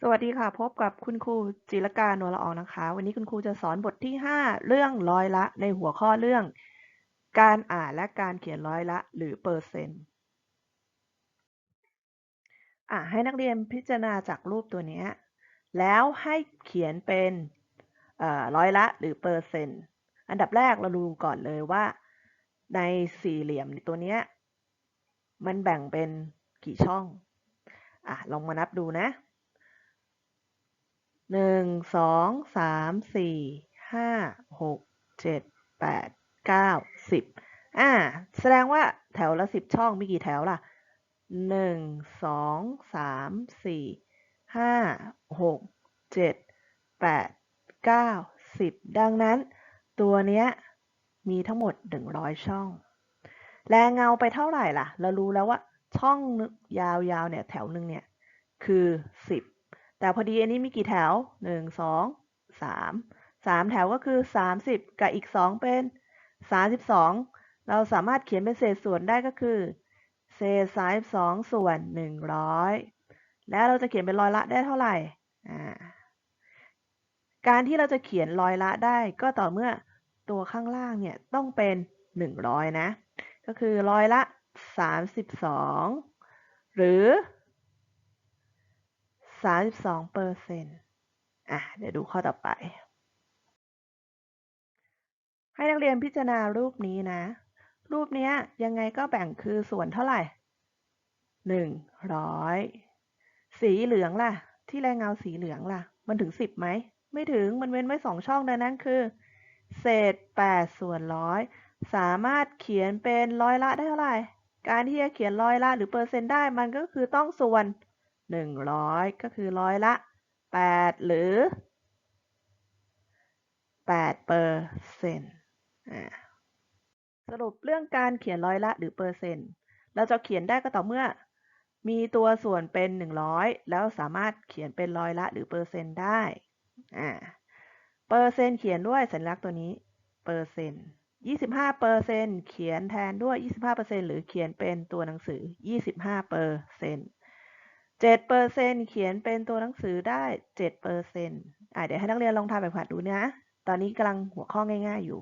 สวัสดีค่ะ พบกับคุณครูจิรการนวลละอองนะคะ วันนี้คุณครูจะสอนบทที่ 5 เรื่องร้อยละ ในหัวข้อเรื่อง การอ่านและการเขียนร้อยละ หรือเปอร์เซ็นต์อะให้นักเรียนพิจารณาจากรูปตัวนี้ แล้วให้เขียนเป็นเอ่อร้อยละหรือเปอร์เซ็นต์อันดับแรกเราดูก่อนเลยว่า ในสี่เหลี่ยมตัวนี้มันแบ่งเป็นกี่ช่องอะลองมานับดูนะ หนึ่งสองสามสี่ห้าหกเจ็ดแปดเก้าสิบอ่าแสดงว่าแถวละสิบช่องมีกี่แถวล่ะหนึ่งสองสามสี่ห้าหกเจ็ดแปดเก้าสิบดังนั้น ตัวเนี้ยมีทั้งหมดหนึ่งร้อยช่อง แรงเงาไปเท่าไหร่ล่ะ เรารู้แล้วว่าช่องนึงยาวๆเนี่ยแถวหนึ่งเนี่ยคือสิบ แต่พอดีอันนี้มีกี่แถวหนึ่งสองสามสามแถวก็คือสามสิบกับอีกสองเป็นสามสิบสองเราสามารถเขียนเป็นเศษส่วนได้ก็คือ เศษสามสิบสองส่วนหนึ่งร้อยแล้วเราจะเขียนเป็นร้อยละได้เท่าไหร่ การที่เราจะเขียนร้อยละได้ก็ต่อเมื่อตัวข้างล่างเนี่ยต้องเป็นหนึ่งร้อยนะ ก็คือร้อยละ 32 หรือ สามสิบสองหรือ32เปอร์เซ็นต์อะ เดี๋ยวดูข้อต่อไป ให้นักเรียนพิจารณารูปนี้นะ รูปเนี้ยยังไงก็แบ่งคือส่วนเท่าไหร่100สีเหลืองล่ะ ที่แรงเงาสีเหลืองล่ะ มันถึง10ไหม ไม่ถึง มันเว้นไว้2ช่องดังนั้นคือ เศษ8ส่วนร้อยสามารถเขียนเป็นร้อยละได้เท่าไหร่ การที่จะเขียนร้อยละหรือเปอร์เซ็นต์ได้มันก็คือต้องส่วน หนึ่งร้อยก็คือร้อยละแปดหรือแปดเปอร์เซ็นต์สรุปเรื่องการเขียนร้อยละหรือเปอร์เซ็นต์เราจะเขียนได้ก็ต่อเมื่อ มีตัวส่วนเป็นหนึ่งร้อยแล้วสามารถเขียนเป็นร้อยละหรือเปอร์เซ็นต์ได้เปอร์เซ็นต์เขียนด้วยสัญลักษณ์ตัวนี้เปอร์เซ็นต์25เปอร์เซ็นต์เขียนแทนด้วย 25เปอร์เซ็นต์หรือเขียนเป็นตัวหนังสือ 25เปอร์เซ็นต์ เจ็ดเปอร์เซ็นเขียนเป็นตัวหนังสือได้เจ็ดเปอร์เซ็นต์อ่าเดี๋ยวให้นักเรียนลองทำแบบหัดดูนะ ตอนนี้กำลังหัวข้อง่าย ๆอยู่